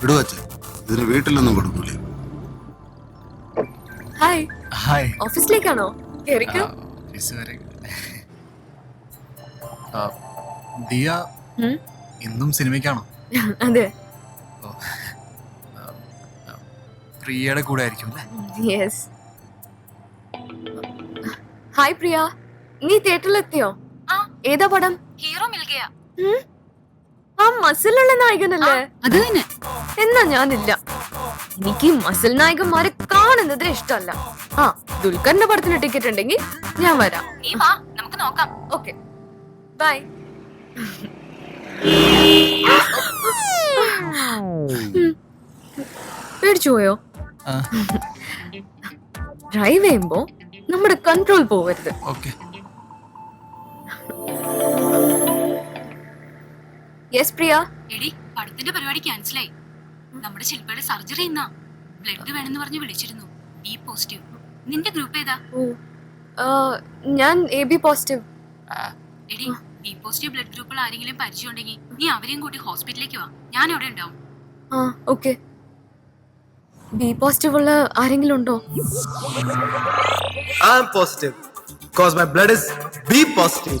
ഇടുവച്ച ഇതിന് വീട്ടിലൊന്നും കൊടുക്കൂലേ ഹായ് ഓഫീസിലേക്കാണോ കേറിക്കോ ഓഫീസ് വരെ ആ, ദിയ ഉം? ഇന്നും സിനിമയ്ക്കാണോ അതെ ഓ. പ്രിയയുടെ കൂടെ ആയിരിക്കും അല്ലേ യെസ് ഹായ് പ്രിയ നീ തിയേറ്ററിലെത്തിയോ ആ. ഏതാ പടം ഹീറോ മിൽ ഗയ ഉം? ആ മസിലുള്ള നായകനല്ലേ അത് തന്നെ എന്നാ ഞാനില്ല എനിക്ക് ഈ മസിൽ നായകന്മാരെ കാണുന്നത് ഇഷ്ടമല്ല ആ ദുൽഖറിന്റെ പടത്തിന് ടിക്കറ്റ് ഉണ്ടെങ്കിൽ ഞാൻ വരാം നീ വാ നമുക്ക് നോക്കാം ഓക്കെ ബൈ പേടിച്ചു പോയോ ഡ്രൈവ് ചെയ്യുമ്പോ നമ്മുടെ കൺട്രോൾ പോവരുത് യെസ് പ്രിയ എടി പഠിത്തിന്റെ പരിപാടി ക്യാൻസലായി നമ്മുടെ ശില്പയുടെ സർജറി ഇന്നാ ബ്ലഡ് വേണമെന്ന് പറഞ്ഞ് വിളിച്ചിരുന്നു ബി പോസിറ്റീവ് നിന്റെ ഗ്രൂപ്പ് ഏതാ ഞാൻ എ ബി പോസിറ്റീവ് എടി ബി പോസിറ്റീവ് ബ്ലഡ് ഗ്രൂപ്പുള്ള ആരെങ്കിലും പരിചയമുണ്ടെങ്കിൽ നീ അവരെയും കൂട്ടി ഹോസ്പിറ്റലിലേക്ക് വാ ഞാൻ അവിടെ ഉണ്ടാവും ആ ഓക്കെ ബി പോസിറ്റീവ് ഉള്ള ആരെങ്കിലും ഉണ്ടോ I am positive because my blood is B positive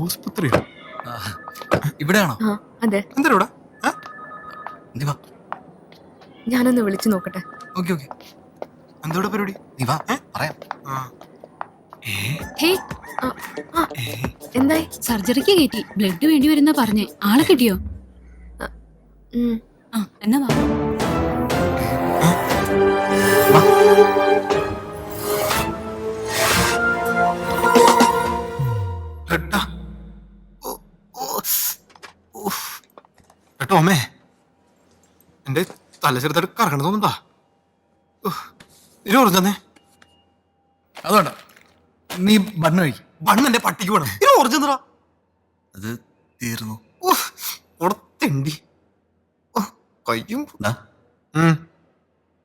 ആശുപത്രിയോ ഇവിടെയാണോ ആ അതെ എന്താ ഇവിടെ നീ വാ ഞാനൊന്ന് വിളിച്ചു നോക്കട്ടെ ഓക്കെ ഓക്കെ എന്തോടെ പരിപാടി നീ വാ പറയാം ഏ? ഹേ ആ, ആ, എന്തായി സർജറിക്ക് കയറ്റി ബ്ലഡ് വേണ്ടി വരുന്ന പറഞ്ഞേ ആളെ കിട്ടിയോ ആ എന്നാ വാ തല ചെറുതായിട്ട് കറങ്ങണം തോന്നുന്നുണ്ടാ ഇരു പറഞ്ഞു തന്നെ അതുകൊണ്ട് നീ ബണ്ണ് കഴി ബണ്ണ് എന്റെ പട്ടിക്ക് വേണം ഇരു പറഞ്ഞു തന്നടാ അത് തീർന്നു ഉടത്തണ്ടി കയ്യും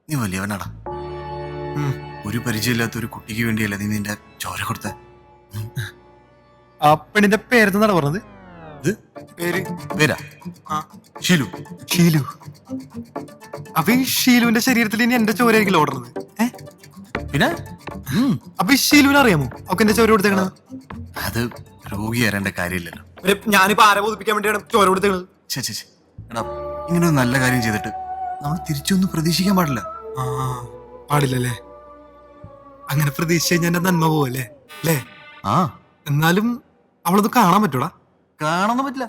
നീ വലിയവനാടാ ഒരു പരിചയമില്ലാത്ത ഒരു കുട്ടിക്ക് വേണ്ടിയല്ല നീ നിന്റെ ചോര കൊടുത്ത അപ്പണിന്റെ പേരെന്താ പറഞ്ഞത് ഇത് ഷീലു ഷീലു ഷീലുവിന്റെ ശരീരത്തിൽ ഇനി എന്റെ ചോരയായിരിക്കും ഓടുന്നത് പിന്നെ അപ്പൊ ഈ ഷീലുവിനെ അറിയാമോ ഒക്കെ എന്റെ ചോര കൊടുത്തേക്കണ അത് രോഗി വരേണ്ട കാര്യമില്ലല്ലോ ഞാനിപ്പോ ആരെ ബോധിപ്പിക്കാൻ വേണ്ടിയാണ് ചോര കൊടുത്തേക്കണത് എടാ ഇങ്ങനെ ഒരു നല്ല കാര്യം ചെയ്തിട്ട് നമ്മൾ തിരിച്ചൊന്നും പ്രതീക്ഷിക്കാൻ പാടില്ല ആ പാടില്ലല്ലേ അങ്ങനെ പ്രതീക്ഷിച്ച് കഴിഞ്ഞാൽ നന്മ പോവല്ലേ അല്ലേ ആ എന്നാലും അവളത് കാണാൻ പറ്റൂടാ കാണാൻ പറ്റില്ല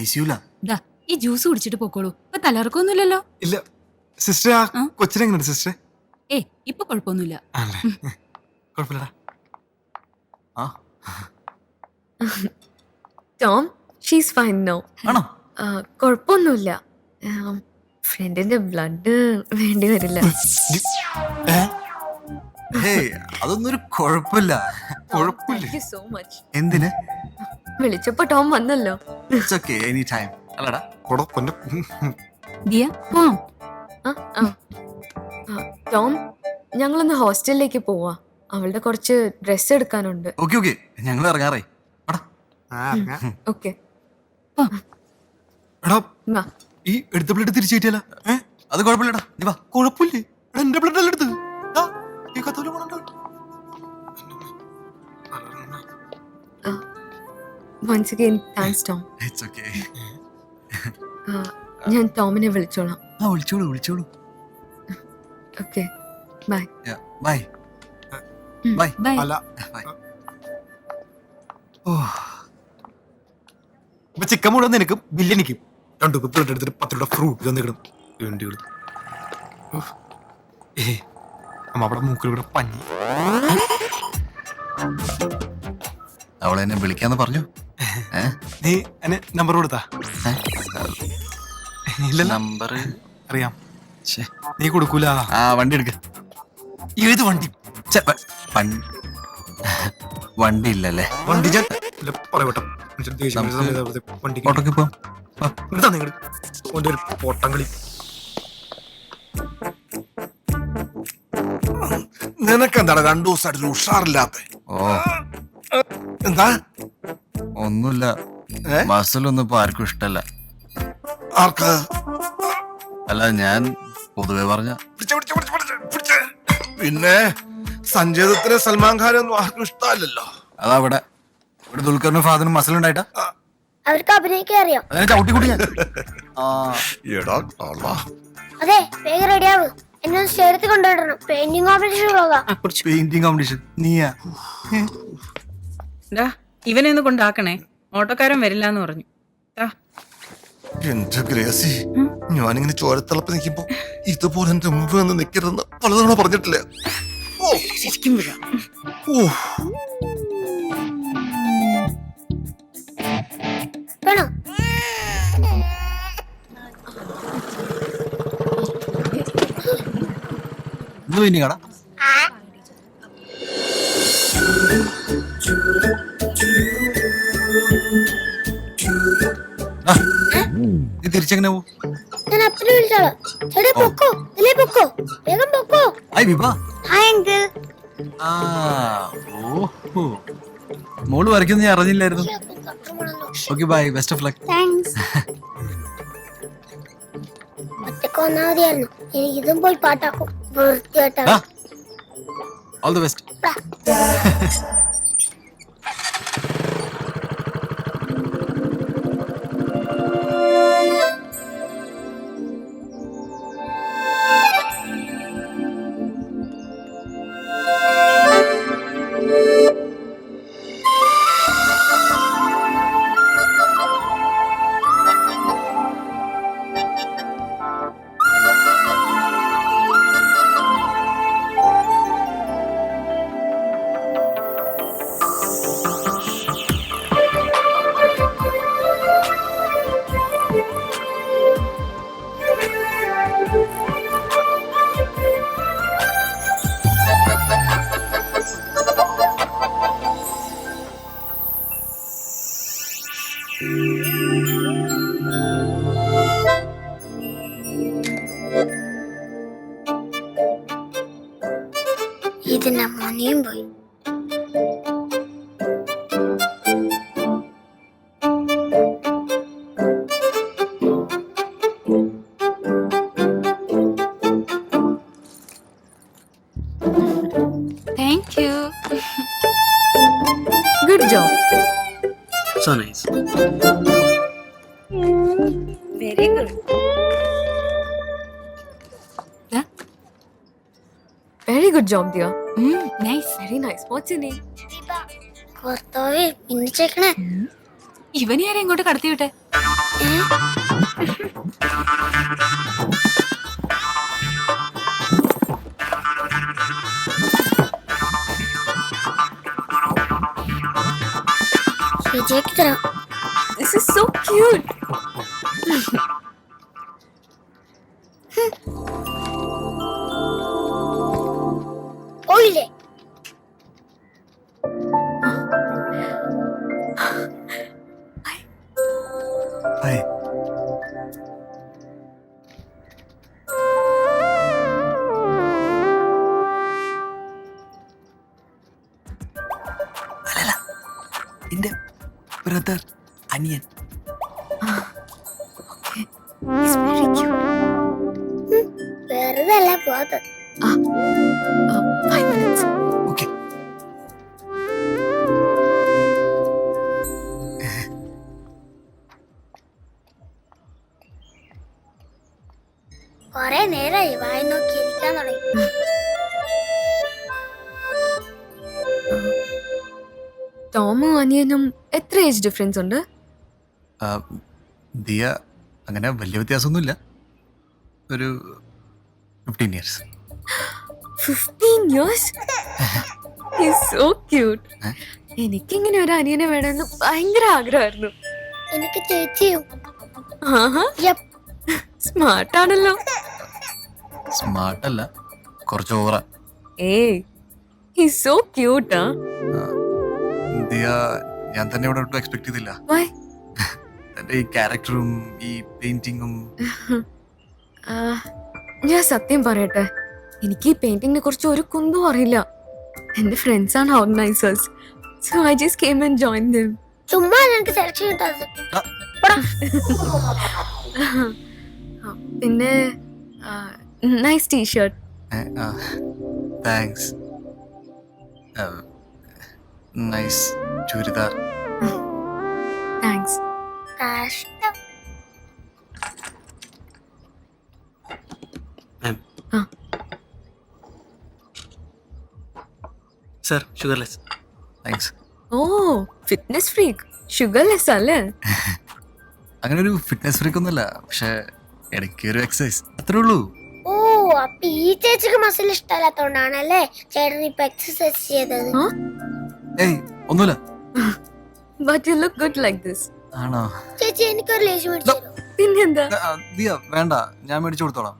ഐസിയുല ഈ ജ്യൂസ് കുടിച്ചിട്ട് പോക്കോളൂ ഇപ്പൊ തലർക്കൊന്നുമില്ലല്ലോ ഇല്ല സിസ്റ്റർ കൊച്ചിനെങ്ങനെയുണ്ട് സിസ്റ്റർ ഏ ഇപ്പൊ കുഴപ്പമൊന്നുമില്ല കുഴപ്പമില്ലടാ ആ ടോം ഷീസ് ഫൈൻ നോ ആണോ കുഴപ്പമൊന്നുമില്ല ഫ്രണ്ടിന്റെ ബ്ലഡ് വേണ്ടി വരില്ല അതൊന്നും ഒരു കുഴപ്പമില്ല കുഴപ്പമില്ല എന്തിന് വിളിച്ചപ്പോ ടോം വന്നല്ലോ ഓക്കേ എനി ടൈം അല്ലടാ പൊന്നെ ദിയ ടോം ഞങ്ങളൊന്ന് ഹോസ്റ്റലിലേക്ക് പോവാ അവളുടെ കുറച്ച് ഡ്രസ്സ് എടുക്കാനുണ്ട് ഓക്കേ ഓക്കേ ഞങ്ങൾ ഇറങ്ങാറേ ആ ഈ എടുത്ത പ്ലേറ്റ് തിരിച്ചു കിട്ടിയല്ലേ അത് കുഴപ്പമില്ലടാ നീ വാ കുഴപ്പമില്ലേ എന്റെ ബ്ലഡ് അല്ല എടുത്ത് once again thanks Tom it's okay ഞാൻ ടോമിനെ വിളിച്ചോളാം ആ വിളിച്ചോളൂ വിളിച്ചോളൂ okay bye bye bye bye അല്ല ബൈ ഓ ഇപ്പൊ ചിക്കൻ മുഴുവൻ നിനക്കും ബില്ലെനിക്കും രണ്ട് കുപ്പിലോട്ട് എടുത്തിട്ട് പത്ത് രൂപ ഫ്രൂട്ട് തന്നിടും വേണ്ടികളും ഏ അമ്മ അവിടെ മൂക്കിലൂടെ പഞ്ഞി അവളെന്നെ വിളിക്കാന്ന് പറഞ്ഞു നീ നമ്പർ നമ്പർ അറിയാം നീ കൊടുക്കൂല ആ വണ്ടി എടുക്ക ഏത് വണ്ടി വണ്ടി ഇല്ലല്ലേ വണ്ടി ഞാൻ പറയട്ടെ ഓട്ടോക്ക് എന്താ രണ്ടു ദിവസമായിട്ട് ഉഷാറില്ലാത്ത എന്താ ഒന്നുമില്ല മസിലൊന്നും ഇപ്പൊ ആർക്കും ഇഷ്ടല്ല അല്ല ഞാൻ പൊതുവെ പറഞ്ഞ പിന്നെ സഞ്ജയത്തിന് സൽമാൻ ഖാൻ ഒന്നും ആർക്കും ഇഷ്ടമല്ലല്ലോ അതവിടെ ഇവിടെ ദുൽഖറിനും ഫാദറിനും മസിലുണ്ടായിട്ടാ അവർക്ക് അഭിനയിക്കാൻ അറിയാം ഞാൻ അതെ വേഗം റെഡിയാവ് എന്നെ ഒന്ന് കൊണ്ടുവരണം പെയിന്റിംഗ് കോമ്പറ്റീഷൻ പോകാം പെയിന്റിംഗ് കോമ്പറ്റീഷൻ നീയാ ഇവനെ ഒന്ന് കൊണ്ടാക്കണേ ഓട്ടോക്കാരൻ വരില്ല എന്ന് പറഞ്ഞു എന്റെ ഗ്രേസി ഞാനിങ്ങനെ ചോരത്തിളപ്പ് നിൽക്കുമ്പോ ഇതുപോലെ എന്റെ മുമ്പ് വന്ന് നിക്കരുതെന്ന് പലതവണ പറഞ്ഞിട്ടില്ല ശരിക്കും ഓ ഇന്ന് പിന്നെ കട അങ്കിൾ ആ മോള് വരയ്ക്കുന്ന ഞാൻ അറിഞ്ഞില്ലായിരുന്നു okay bye best of luck thanks ഇതും പോയി പാട്ടാക്കും all the best very good job Diya nice very nice what's your name കർത്താവേ പിന്നിച്ചേക്കണേ ഇവനെ ആരെ ഇങ്ങോട്ട് കടത്തി വിട്ടെ വിജയ്ക്ക് തരാം ദിസ് ഈസ് സോ ക്യൂട്ട് സ്കൂളിലെ ബ്രദർ അനിയൻ കുറെ നേരായി വായി നോക്കി ഇരിക്കാൻ തുടങ്ങി ടോമും അനിയനും എത്ര ഏജ് ഡിഫറൻസ് ഉണ്ട് ദിയ അങ്ങനെ വലിയ വ്യത്യാസമൊന്നുമില്ല ഒരു ഫിഫ്റ്റീൻ ഇയേഴ്സ് ഫിഫ്റ്റീൻ ഇയേഴ്സ് എനിക്കിങ്ങനെ ഒരു അനിയനെ വേണമെന്ന് ഭയങ്കര ആഗ്രഹമായിരുന്നു എനിക്ക് ചേച്ചിയോ സ്മാർട്ടാണല്ലോ സ്മാർട്ടല്ല കുറച്ച് ഓവറ ഏ ഹി സോ ക്യൂട്ട് ആ ദിയ ഞാൻ തന്നെ ഇവിടെ ഒട്ടും എക്സ്പെക്ട് ചെയ്തില്ല വൈ തന്റെ ഈ ക്യാരക്ടറും ഈ പെയിന്റിങ്ങും ഞാൻ സത്യം പറയട്ടെ എനിക്ക് ഈ പെയിന്റിംഗിനെ കുറിച്ച് ഒരു കുന്തും അറിയില്ല എന്റെ ഫ്രണ്ട്സ് ആണ് organizers so I just came and join them ചുമ്മാ നിനക്ക് സെലക്ഷൻ കിട്ടാതെ പിന്നെ nice T shirt thanks nice churidar thanks sir sugarless thanks ഓ ഫിറ്റ്നസ് ഫ്രീക്ക് ഷുഗർലെസ് അല്ലേ അങ്ങനെ ഒരു ഫിറ്റ്നസ് ഫ്രീക്ക് ഒന്നുമല്ല പക്ഷെ ഇടയ്ക്ക് ഒരു എക്സസൈസ് അത്രേ ഉള്ളൂ അപ്പൊ ഈ ചേച്ചിക്ക് മസിൽ ഇഷ്ടമല്ലാത്തോണ്ടാണല്ലേ ചേട്ടൻ ഇപ്പൊ എക്സസൈസ് ചെയ്തത് ഏയ് ലുക്ക് ഗുഡ് ലൈക്ക് ആണോ ചേച്ചി എനിക്കൊരു ലേശം മേടിച്ചു പിന്നെന്താ വേണ്ട ഞാൻ മേടിച്ചു കൊടുത്തോളാം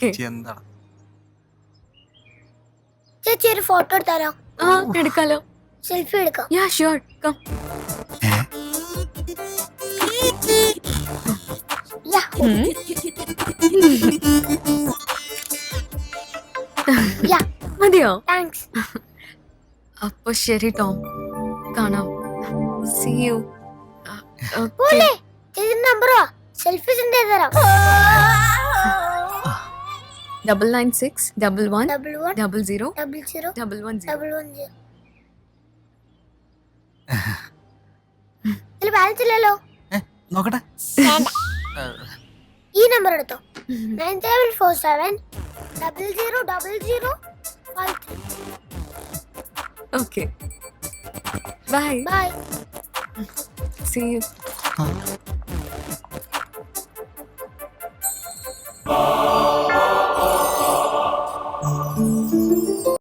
ചേച്ചി എന്താണ് ചേച്ചി ഒരു ഫോട്ടോ എടുത്താലോ എടുക്കാലോ സെൽഫി എടുക്കാം യാ ഷുവർ കം യാ. മതിയോ താങ്ക്സ് അപ്പൊ ശരി ടോം കാണാം സി യു പോലെ നമ്പറോ സെൽഫി സെൻഡ് ചെയ്ത് തരാം double nine six double one double one double zero double zero double one double one zero balance ഇല്ലല്ലോ നോക്കട്ടെ ഈ നമ്പർ എടുത്തോ nine seven four seven 000053. Okay. Bye. Bye. See you.